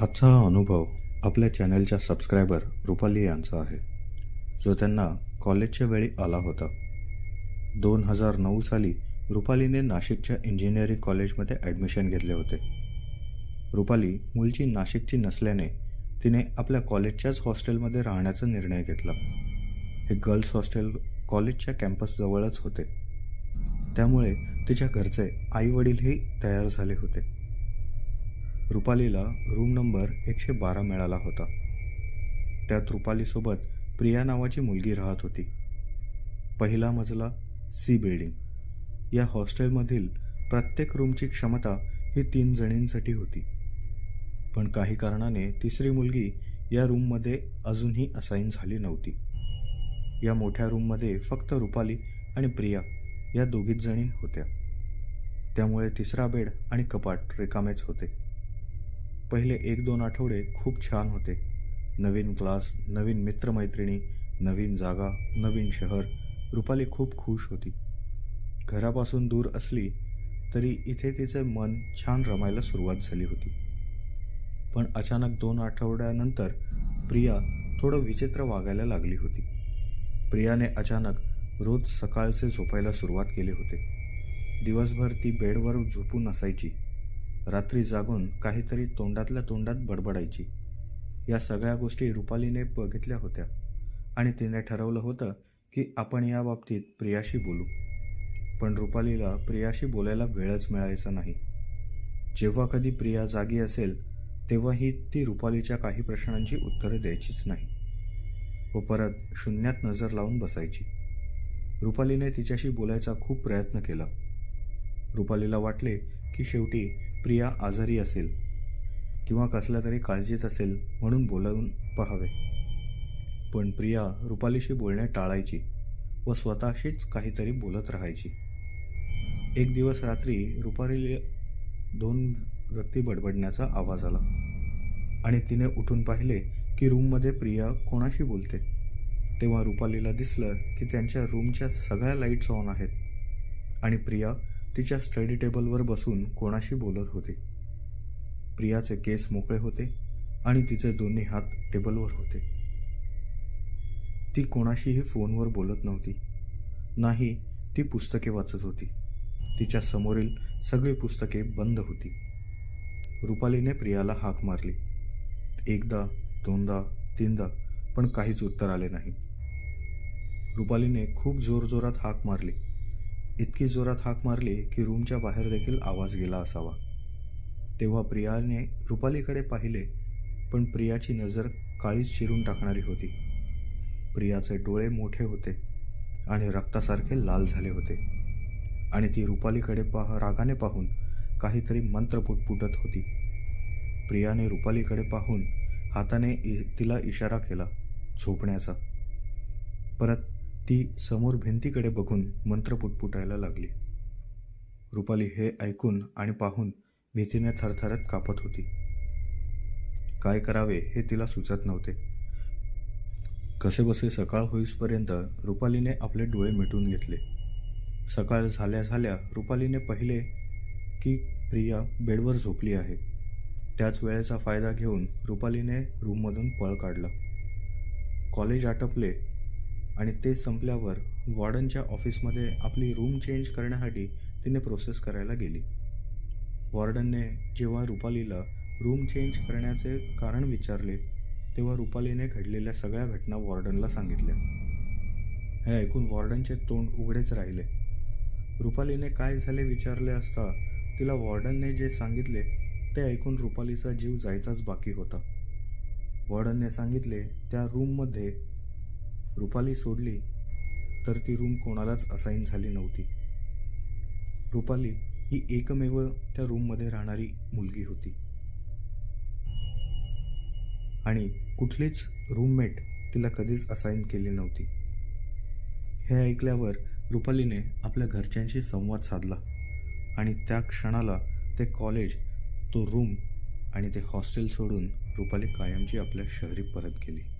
आजचा हा अनुभव आपल्या चॅनलच्या सबस्क्रायबर रुपाली यांचा आहे. जो त्यांना कॉलेजच्या वेळी आला होता. दोन हजार नऊ साली रुपालीने नाशिकच्या इंजिनिअरिंग कॉलेजमध्ये ॲडमिशन घेतले होते. रुपाली मूळची नाशिकची नसल्याने तिने आपल्या कॉलेजच्याच हॉस्टेलमध्ये राहण्याचा निर्णय घेतला. हे गर्ल्स हॉस्टेल कॉलेजच्या कॅम्पसजवळच होते. त्यामुळे तिच्या घरचे आईवडीलही तयार झाले होते. रुपालीला रूम नंबर एकशे बारा मिळाला होता. त्यात रुपालीसोबत प्रिया नावाची मुलगी राहत होती. पहिला मजला सी बिल्डिंग. या हॉस्टेलमधील प्रत्येक रूमची क्षमता ही तीन जणींसाठी होती. पण काही कारणाने तिसरी मुलगी या रूममध्ये अजूनही असाईन झाली नव्हती. या मोठ्या रूममध्ये फक्त रुपाली आणि प्रिया या दोघीच जणी होत्या. त्यामुळे तिसरा बेड आणि कपाट रिकामेच होते. पहिले एक दोन आठवडे खूप छान होते. नवीन क्लास नवीन मित्रमैत्रिणी नवीन जागा नवीन शहर. रुपाली खूप खुश होती. घरापासून दूर असली तरी इथे तिचे मन छान रमायला सुरुवात झाली होती. पण अचानक दोन आठवड्यानंतर प्रिया थोडं विचित्र वागायला लागली होती. प्रियाने अचानक रोज सकाळचे झोपायला सुरुवात केली होते. दिवसभर ती बेडवर झोपून असायची. रात्री जागून काहीतरी तोंडातल्या तोंडात बडबडायची. या सगळ्या गोष्टी रुपालीने बघितल्या होत्या आणि तिने ठरवलं होतं की आपण या बाबतीत प्रियाशी बोलू. पण रुपालीला प्रियाशी बोलायला वेळच मिळायचा नाही. जेव्हा कधी प्रिया जागी असेल तेव्हाही ती रुपालीच्या काही प्रश्नांची उत्तरे द्यायचीच नाही. व परत शून्यात नजर लावून बसायची. रुपालीने तिच्याशी बोलायचा खूप प्रयत्न केला. रुपालीला वाटले की शेवटी प्रिया आजारी असेल किंवा कसल्या तरी काळजीत असेल म्हणून बोलावून पहावे. पण प्रिया रुपालीशी बोलणे टाळायची व स्वतःशीच काहीतरी बोलत राहायची. एक दिवस रात्री रुपाली दोन व्यक्ती बडबडण्याचा आवाज आला आणि तिने उठून पाहिले की रूममध्ये प्रिया कोणाशी बोलते. तेव्हा रुपालीला दिसलं की त्यांच्या रूमच्या सगळ्या लाईट्स ऑन आहेत आणि प्रिया तिच्या स्टडी टेबलवर बसून कोणाशी बोलत होते. प्रियाचे केस मोकळे होते आणि तिचे दोन्ही हात टेबलवर होते. ती कोणाशीही फोनवर बोलत नव्हती. नाही ती पुस्तके वाचत होती. तिच्या समोरील सगळी पुस्तके बंद होती. रुपालीने प्रियाला हाक मारली. एकदा दोनदा तीनदा पण काहीच उत्तर आले नाही. रुपालीने खूप जोरजोरात हाक मारली. इतकी जोरात हाक मारली की रूमच्या बाहेर देखील आवाज गेला असावा. तेव्हा प्रियाने रुपालीकडे पाहिले पण प्रियाची नजर काळीच चिरून टाकणारी होती. प्रियाचे डोळे मोठे होते आणि रक्तासारखे लाल झाले होते. आणि ती रुपालीकडे पाह रागाने पाहून काहीतरी मंत्र पुटपुटत होती. प्रियाने रुपालीकडे पाहून हाताने इ तिला इशारा केला झोपण्याचा. परत ती समोर भिंतीकडे बघून मंत्र पुटपुटायला लागली. रुपाली हे ऐकून आणि पाहून भीतीने थरथरत कापत होती. काय करावे हे तिला सुचत नव्हते. कसेबसे सकाळ होईसपर्यंत रुपालीने आपले डोळे मिटून घेतले. सकाळ झाल्या झाल्या रुपालीने पाहिले की प्रिया बेडवर झोपली आहे. त्याच वेळेचा फायदा घेऊन रुपालीने रूममधून पळ काढला. कॉलेज आटपले आणि ते संपल्यावर वॉर्डनच्या ऑफिसमध्ये आपली रूम चेंज करण्यासाठी तिने प्रोसेस करायला गेली. वॉर्डनने जेव्हा रुपालीला रूम चेंज करण्याचे कारण विचारले तेव्हा रुपालीने घडलेल्या सगळ्या घटना वॉर्डनला सांगितल्या. हे ऐकून वॉर्डनचे तोंड उघडेच राहिले. रुपालीने काय झाले विचारले असता तिला वॉर्डनने जे सांगितले ते ऐकून रुपालीचा जीव जायचाच बाकी होता. वॉर्डनने सांगितले त्या रूममध्ये रुपाली सोडली तर ती रूम कोणालाच असाईन झाली नव्हती. रुपाली ही एकमेव त्या रूममध्ये राहणारी मुलगी होती. आणि कुठलीच रूममेट तिला कधीच असाईन केली नव्हती. हे ऐकल्यावर रुपालीने आपल्या घरच्यांशी संवाद साधला आणि त्या क्षणाला ते कॉलेज तो रूम आणि ते हॉस्टेल सोडून रुपाली कायमची आपल्या शहरी परत गेली.